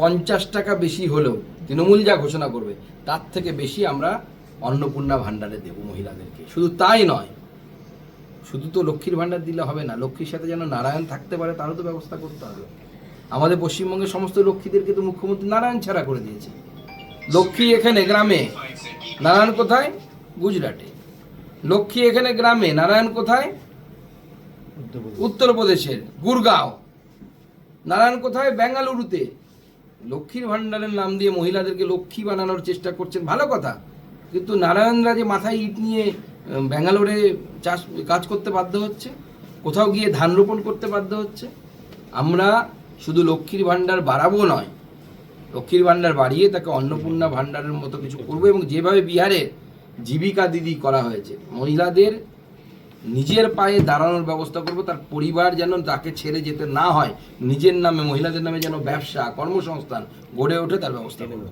পঞ্চাশ টাকা বেশি হলেও তৃণমূল যা ঘোষণা করবে তার থেকে বেশি আমরা অন্নপূর্ণা ভাণ্ডারে দেব মহিলাদেরকে। শুধু তাই নয় শুধু তো লক্ষ্মীর ভাণ্ডার দিলে হবে না লক্ষ্মীর সাথে যেন নারায়ণ থাকতে পারে তারও তো ব্যবস্থা করতে হবে। আমাদের পশ্চিমবঙ্গের সমস্ত লক্ষ্মীদেরকে তো মুখ্যমন্ত্রী নারায়ণ ছাড়া করে দিয়েছে। লক্ষ্মী এখানে গ্রামে নারায়ণ কোথায়? গুজরাটে। লক্ষ্মী এখানে গ্রামে নারায়ণ কোথায়? উত্তরপ্রদেশের গুরগাঁও। নারায়ণ কোথায়? বেঙ্গালুরুতে। লক্ষ্মীর ভাণ্ডারের নাম দিয়ে মহিলাদেরকে লক্ষ্মী বানানোর চেষ্টা করছেন, ভালো কথা। কিন্তু নারায়ণরা যে মাথায় ইট নিয়ে ব্যাঙ্গালোরে চাষ, কাজ করতে বাধ্য হচ্ছে, কোথাও গিয়ে ধান রোপণ করতে বাধ্য হচ্ছে, আমরা শুধু লক্ষ্মীর ভাণ্ডার বাড়াবো নয়, লক্ষ্মীর ভাণ্ডার বাড়িয়ে তাকে অন্নপূর্ণা ভাণ্ডারের মতো কিছু করব এবং যেভাবে বিহারে জীবিকা দিদি করা হয়েছে, মহিলাদের নিজের পায়ে দাঁড়ানোর ব্যবস্থা করব, তার পরিবার যেন তাকে ছেড়ে যেতে না হয়। নিজের নামে, মহিলাদের নামে যেন ব্যবসা, কর্মসংস্থান গড়ে ওঠে, তার ব্যবস্থা করব।